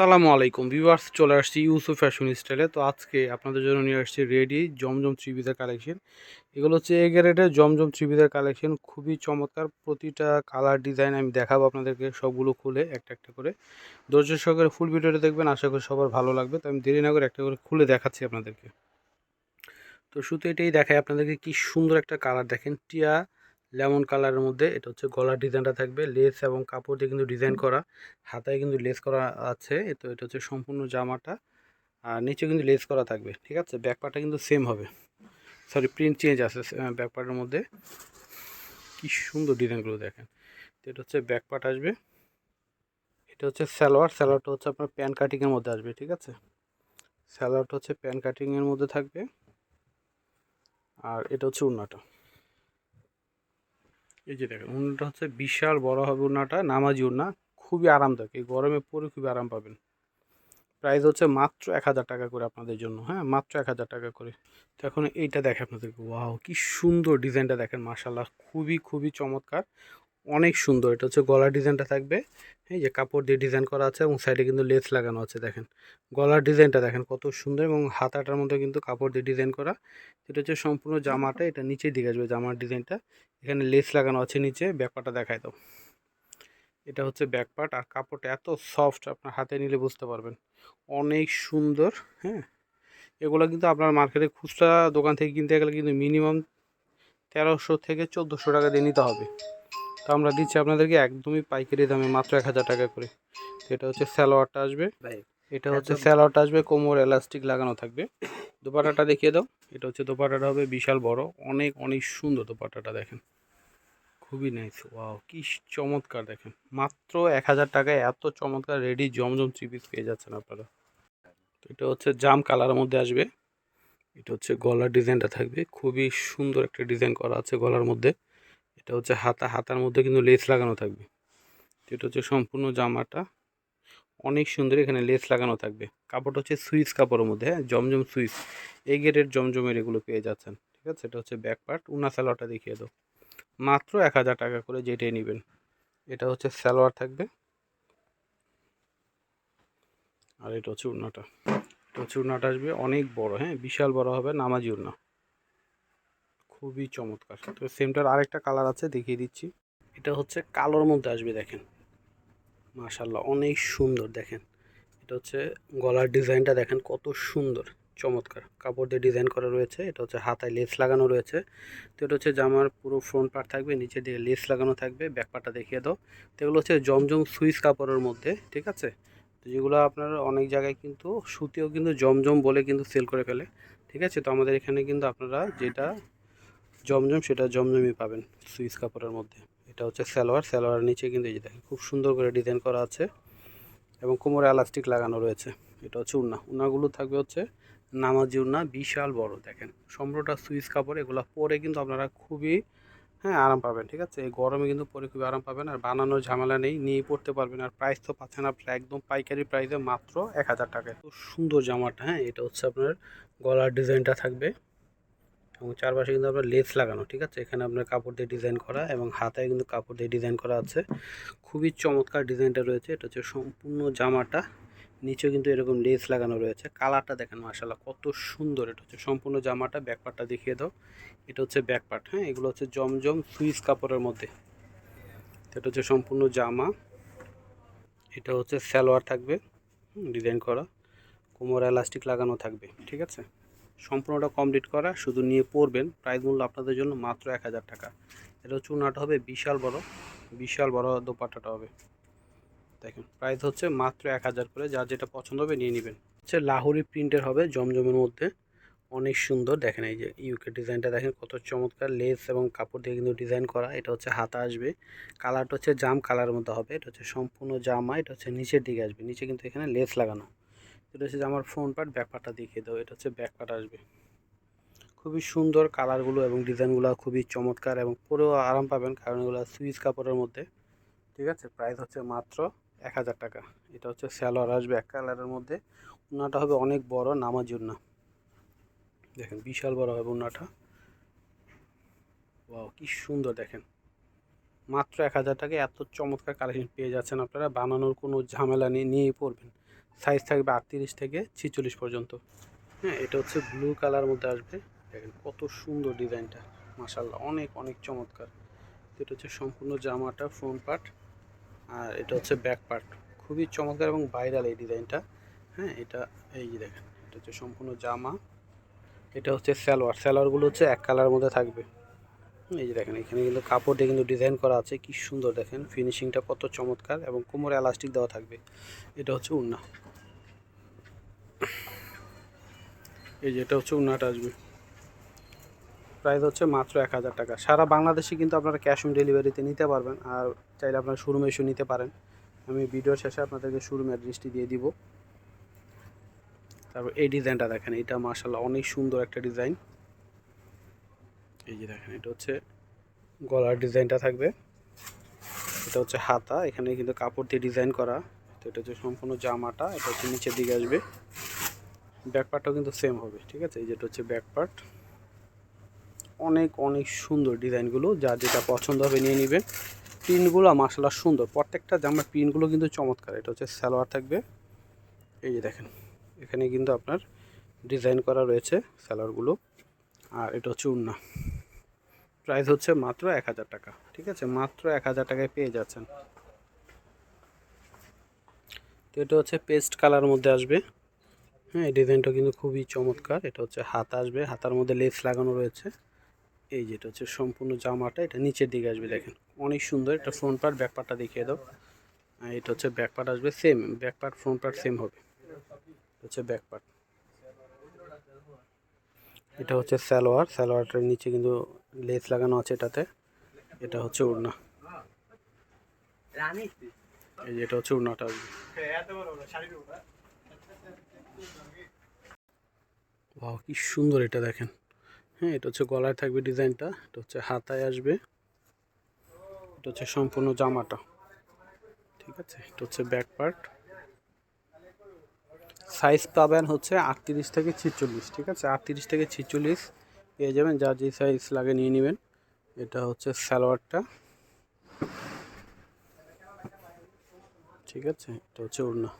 আসসালামু আলাইকুম ভিউয়ার্স চলে আসছি ইউসুফ ফ্যাশন স্টাইলে তো আজকে আপনাদের জন্য নিয়ে আসছি রেডি জমজম পিসের কালেকশন এগুলো হচ্ছে এ গ্রেডের জমজম পিসের কালেকশন খুবই চমৎকার, প্রতিটা কালার ডিজাইন আমি দেখাবো আপনাদেরকে, সবগুলো খুলে, একটা একটা করে। ধৈর্য সহকারে ফুল ভিডিওটা দেখবেন, আশা করি সবার ভালো লাগবে। তো আমি দেরি না করে একটা করে খুলে দেখাচ্ছি আপনাদেরকে। তো শুধু এটাই দেখায় আপনাদেরকে কি সুন্দর একটা কালার দেখেন। টিয়া লেমন কালারের মধ্যে, এটা হচ্ছে গলার ডিজাইনটা থাকবে। লেস এবং কাপড় দিয়ে কিন্তু ডিজাইন করা, হাতায় কিন্তু লেস করা আছে। তো এটা হচ্ছে সম্পূর্ণ জামাটা। আর নিচে কিন্তু লেস করা থাকবে, ঠিক আছে? ব্যাকপার্টটা কিন্তু সেম হবে। সরি প্রিন্ট চেঞ্জ আছে ব্যাকপার্টের মধ্যে। কি সুন্দর ডিজাইনগুলো দেখেন। তো এটা হচ্ছে ব্যাকপার্ট আসবে। এটা হচ্ছে স্যালোয়ার স্যালোয়ারটা হচ্ছে আপনার প্যান কাটিংয়ের মধ্যে আসবে, ঠিক আছে? স্যালোয়ারটা হচ্ছে প্যান কাটিংয়ের মধ্যে থাকবে। আর এটা হচ্ছে উন্নাটা এই যে দেখেন উনাটা হচ্ছে বিশাল বড় হবে উন্নাটা, নামাজি উন্না খুবই আরামদায়ক। এই গরমে পরে খুবই আরাম পাবেন। প্রাইস হচ্ছে মাত্র এক হাজার টাকা করে আপনাদের জন্য হ্যাঁ? মাত্র এক হাজার টাকা করে। তো এখন এইটা দেখে আপনাদেরকে, ওয়াও, কি সুন্দর ডিজাইনটা দেখেন মার্শাল্লাহ খুবই খুবই চমৎকার। অনেক সুন্দর। এটা হচ্ছে গলার ডিজাইনটা থাকবে। এই যে কাপড় দিয়ে ডিজাইন করা আছে এবং সাইডে কিন্তু লেস লাগানো আছে, দেখেন। গলার ডিজাইনটা দেখেন কত সুন্দর এবং হাতাটার মধ্যে কিন্তু কাপড় দিয়ে ডিজাইন করা। এটা হচ্ছে সম্পূর্ণ জামাটা, এটা নিচের দিকে আসবে জামার ডিজাইনটা। এখানে লেস লাগানো আছে নিচে ব্যাকপার্টটা দেখায় দাও। এটা হচ্ছে ব্যাক ব্যাকপার্ট আর কাপড়টা এত সফট আপনার হাতে নিলে বুঝতে পারবেন। অনেক সুন্দর হ্যাঁ। এগুলো কিন্তু আপনার মার্কেটে খুচরা দোকান থেকে কিনতে গেলে কিন্তু মিনিমাম তেরোশো থেকে চোদ্দোশো টাকা দিয়ে নিতে হবে। আমরা দিচ্ছি আপনাদেরকে একদমই পাইকারি দামে মাত্র এক হাজার টাকা করে। এটা হচ্ছে স্যালোয়ারটা আসবে। এটা হচ্ছে স্যালোয়ারটা আসবে কোমর এলাস্টিক লাগানো থাকবে। দোপাটাটা দেখিয়ে দাও। এটা হচ্ছে দোপাটাটা হবে বিশাল বড়। অনেক অনেক সুন্দর দোপাটাটা দেখেন। খুবই নাইস ওয়াও কি চমৎকার দেখেন। মাত্র এক হাজার টাকায় এত চমৎকার রেডি জমজম থ্রি পিস পেয়ে যাচ্ছেন আপনারা। তো এটা হচ্ছে জাম কালারের মধ্যে আসবে। এটা হচ্ছে গলার ডিজাইনটা থাকবে। খুবই সুন্দর একটা ডিজাইন করা আছে গলার মধ্যে। এটা হচ্ছে হাতা, হাতার মধ্যে কিন্তু লেস লাগানো থাকবে। এটা হচ্ছে সম্পূর্ণ জামাটা। অনেক সুন্দর এখানে লেস লাগানো থাকবে। কাপড়টা হচ্ছে সুইচ কাপড়ের মধ্যে হ্যাঁ জমজম সুইচ এই গেটের জমজমের এগুলো পেয়ে যাচ্ছেন, ঠিক আছে? এটা হচ্ছে ব্যাক পার্ট উনা স্যালোয়ারটা দেখিয়ে দাও। মাত্র এক হাজার টাকা করে যেটাই নেবেন, এটা হচ্ছে সালোয়ার থাকবে। আর এটা হচ্ছে উন্নাটা। এটা হচ্ছে উন্নাটা আসবে অনেক বড় হ্যাঁ বিশাল বড় হবে নামাজি উন্না। খুবই চমৎকার। তো সেমটার আরেকটা কালার আছে, দেখিয়ে দিচ্ছি। এটা হচ্ছে কালোর মধ্যে আসবে, দেখেন। মাশাল্লাহ অনেক সুন্দর, দেখেন। এটা হচ্ছে গলার ডিজাইনটা, দেখেন কত সুন্দর, চমৎকার। কাপড় দিয়ে ডিজাইন করা রয়েছে, এটা হচ্ছে হাতায় লেস লাগানো রয়েছে। তো এটা হচ্ছে জামার পুরো ফ্রন্ট পার্ট থাকবে, নিচে দিয়ে লেস লাগানো থাকবে ব্যাক পার্টটা দেখিয়ে দাও। তো এগুলো হচ্ছে জমজম সুইচ কাপড়ের মধ্যে, ঠিক আছে? তো যেগুলো আপনার অনেক জায়গায় কিন্তু সুতিও কিন্তু জমজম বলে কিন্তু সেল করে ফেলে, ঠিক আছে? তো আমাদের এখানে কিন্তু আপনারা যেটা জমজম, সেটা জমজমই পাবেন সুইচ কাপড়ের মধ্যে। এটা হচ্ছে সালোয়ার সালোয়ার নিচে কিন্তু এই যে দেখেন, খুব সুন্দর করে ডিজাইন করা আছে এবং কোমরে এলাস্টিক লাগানো রয়েছে। এটা হচ্ছে উন্না। উন্নাগুলো থাকবে হচ্ছে নামাজি উন্না, বিশাল বড়, দেখেন। সম্পূর্ণটা সুইচ কাপড়, এগুলো পরে কিন্তু আপনারা খুবই হ্যাঁ আরাম পাবেন, ঠিক আছে? এই গরমে কিন্তু পরে খুবই আরাম পাবেন আর বানানোর ঝামেলা নেই, নিয়ে পড়তে পারবেন আর প্রাইস তো পাচ্ছেন আপনার একদম পাইকারি প্রাইসে মাত্র এক হাজার টাকায়। খুব সুন্দর জামাটা হ্যাঁ এটা হচ্ছে আপনার গলার ডিজাইনটা থাকবে। এবং চারপাশে কিন্তু আপনার লেস লাগানো, ঠিক আছে? এখানে আপনার কাপড় দিয়ে ডিজাইন করা এবং হাতায় কিন্তু কাপড় দিয়ে ডিজাইন করা আছে। খুবই চমৎকার ডিজাইনটা রয়েছে। এটা হচ্ছে সম্পূর্ণ জামাটা নিচে কিন্তু এরকম লেস লাগানো রয়েছে। কালারটা দেখেন মাসাল্লাহ কত সুন্দর। এটা হচ্ছে সম্পূর্ণ জামাটা ব্যাকপার্টটা দেখিয়ে দাও। এটা হচ্ছে ব্যাকপার্ট হ্যাঁ? এগুলো হচ্ছে জমজম সুইচ কাপড়ের মধ্যে। এটা হচ্ছে সম্পূর্ণ জামা। এটা হচ্ছে সালোয়ার থাকবে ডিজাইন করা। কোমর এলাস্টিক লাগানো থাকবে, ঠিক আছে? সম্পূর্ণটা কমপ্লিট করা, শুধু নিয়ে পড়বেন প্রাইস মূল্য আপনাদের জন্য মাত্র এক হাজার টাকা। এটা চুনাটা হবে বিশাল বড় বিশাল বড় দোপাট্টাটা হবে। দেখেন প্রাইস হচ্ছে মাত্র এক হাজার করে। যার যেটা পছন্দ হবে নিয়ে নেবেন। হচ্ছে লাহোরি প্রিন্টের হবে জমজমের মধ্যে। অনেক সুন্দর। দেখেন এই যে ইউকে ডিজাইনটা দেখেন, কত চমৎকার লেস এবং কাপড় দিয়ে কিন্তু ডিজাইন করা। এটা হচ্ছে হাতা আসবে। কালারটা হচ্ছে জাম কালারের মধ্যে হবে। এটা হচ্ছে সম্পূর্ণ জামা, এটা হচ্ছে নিচের দিকে আসবে। নিচে কিন্তু এখানে লেস লাগানো। এটা হচ্ছে আমার ফ্রন্ট পার্ট ব্যাক পার্টটা দেখিয়ে দাও, এটা হচ্ছে ব্যাক পার্ট আসবে। খুবই সুন্দর কালারগুলো এবং ডিজাইনগুলো খুবই চমৎকার এবং পরেও আরাম পাবেন কারণ এগুলো সুইচ কাপড়ের মধ্যে। ঠিক আছে? প্রাইস হচ্ছে মাত্র এক হাজার টাকা। এটা হচ্ছে স্যালোয়ার আসবে এক কালারের মধ্যে। উন্নাটা হবে অনেক বড়, নামাজি উন্না। দেখেন, বিশাল বড় হবে উন্নাটা। ওয়াও কি সুন্দর দেখেন। মাত্র এক হাজার টাকায় এত চমৎকার কালেকশন পেয়ে যাচ্ছেন আপনারা। বানানোর কোনো ঝামেলা নেই, নিয়েই পড়বেন। সাইজ থাকবে আটত্রিশ থেকে ছিচল্লিশ পর্যন্ত। হ্যাঁ এটা হচ্ছে ব্লু কালার মধ্যে আসবে। দেখেন কত সুন্দর ডিজাইনটা। মাসাল্লাহ অনেক অনেক চমৎকার। এটা হচ্ছে সম্পূর্ণ জামাটা ফ্রন্ট পার্ট আর এটা হচ্ছে ব্যাক পার্ট খুবই চমৎকার এবং ভাইরাল এই ডিজাইনটা। হ্যাঁ এটা এই যে দেখেন, এটা হচ্ছে সম্পূর্ণ জামা। এটা হচ্ছে সালোয়ার। সালোয়ারগুলো হচ্ছে এক কালার মধ্যে থাকবে। এই যে দেখেন, এখানে কিন্তু কাপড় দিয়ে কিন্তু ডিজাইন করা আছে। কি সুন্দর দেখেন ফিনিশিংটা কত চমৎকার এবং কোমরে এলাস্টিক দেওয়া থাকবে। এটা হচ্ছে উন্না। এই যে, এটা হচ্ছে উন্নাটা আসবে। প্রাইস হচ্ছে মাত্র এক হাজার টাকা। সারা বাংলাদেশে কিন্তু আপনারা ক্যাশ অন ডেলিভারিতে নিতে পারবেন আর চাইলে আপনারা শোরুমে এসে নিতে পারেন। আমি ভিডিওর শেষে আপনাদেরকে শোরুম অ্যাড্রেসটি দিয়ে দিব। তারপর এই ডিজাইনটা দেখেন, এটা মার্শাল্লাহ অনেক সুন্দর একটা ডিজাইন। এই যে দেখেন, এটা হচ্ছে গলার ডিজাইনটা থাকবে। এটা হচ্ছে হাতা, এখানে কিন্তু কাপড় দিয়ে ডিজাইন করা। তো এটা হচ্ছে সম্পূর্ণ জামাটা, এটা হচ্ছে নিচের দিকে আসবে। ব্যাক পার্টটাও কিন্তু সেম হবে, ঠিক আছে? এই যেটা হচ্ছে ব্যাক পার্ট অনেক অনেক সুন্দর ডিজাইনগুলো যার যেটা পছন্দ হবে নিয়ে নেবেন। প্রিন্টগুলো মার্শাল্লাহ সুন্দর। প্রত্যেকটা জামার প্রিন্টগুলো কিন্তু চমৎকার। এটা হচ্ছে সালোয়ার থাকবে। এই যে দেখেন, এখানে কিন্তু আপনার ডিজাইন করা রয়েছে সালোয়ারগুলো। আর এটা হচ্ছে উন্না। প্রাইস হচ্ছে মাত্র এক হাজার টাকা, ঠিক আছে? মাত্র এক হাজার টাকায় পেয়ে যাচ্ছেন। তো এটা হচ্ছে পেস্ট কালার মধ্যে আসবে। হ্যাঁ এই ডিজাইনটা কিন্তু খুবই চমৎকার। এটা হচ্ছে হাত আসবে, হাতার মধ্যে লেস লাগানো রয়েছে। এই যেটা হচ্ছে সম্পূর্ণ জামাটা, এটা নিচের দিকে আসবে, দেখেন। অনেক সুন্দর, এটা ফ্রন্ট পার্ট ব্যাক পার্টটা দেখিয়ে দাও। এটা হচ্ছে ব্যাক পার্ট আসবে same back part front part same হবে। হচ্ছে ব্যাক পার্ট এটা হচ্ছে সালোয়ার, সালোয়ারটার নিচে কিন্তু লেস লাগানো আছে এটাতে। এটা হচ্ছে উড়না এই যে এটা হচ্ছে উড়নাটা আসবে। বাহ কি সুন্দর এটা দেখেন। হ্যাঁ এটা হচ্ছে গলায় থাকবে ডিজাইনটা, এটা হচ্ছে হাতায় আসবে। এটা হচ্ছে সম্পূর্ণ জামাটা। ঠিক আছে? এটা হচ্ছে ব্যাক পার্ট সাইজ পাবেন হচ্ছে আটত্রিশ থেকে ছিচল্লিশ, ঠিক আছে? আটত্রিশ থেকে ছিচল্লিশ পেয়ে যাবেন, যা যে সাইজ লাগে নিয়ে নেবেন। এটা হচ্ছে সালোয়ারটা। ঠিক আছে? এটা হচ্ছে ওড়না।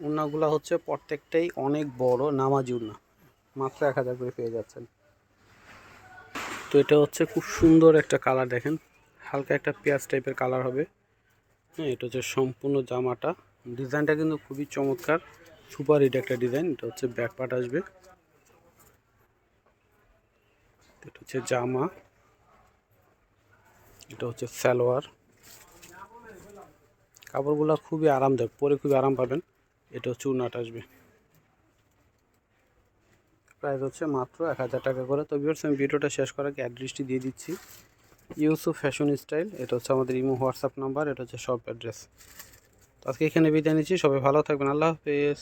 উন্নাগুলো হচ্ছে প্রত্যেকটাই অনেক বড় নামাজি উন্না। মাত্র এক হাজার করে পেয়ে যাচ্ছেন। তো এটা হচ্ছে খুব সুন্দর একটা কালার দেখেন। হালকা একটা পেঁয়াজ টাইপের কালার হবে। হ্যাঁ এটা হচ্ছে সম্পূর্ণ জামাটা। ডিজাইনটা কিন্তু খুবই চমৎকার। সুপার হিট একটা ডিজাইন। এটা হচ্ছে ব্যাক পার্ট আসবে। এটা হচ্ছে জামা। এটা হচ্ছে সালোয়ার। কাপড়গুলো খুবই আরামদায়ক। পরে খুবই আরাম পাবেন। এটা হচ্ছে আট আসবে। প্রাইস হচ্ছে মাত্র এক হাজার টাকা করে। তবে আমি ভিডিওটা শেষ করার আগে অ্যাড্রেসটি দিয়ে দিচ্ছি। ইউসুফ ফ্যাশন স্টাইল এটা হচ্ছে আমাদের ইমো হোয়াটসঅ্যাপ নাম্বার এটা হচ্ছে শপ অ্যাড্রেস তো আজকে এখানে বিদায় নিচ্ছি। সবাই ভালো থাকবেন। আল্লাহ হাফেজ।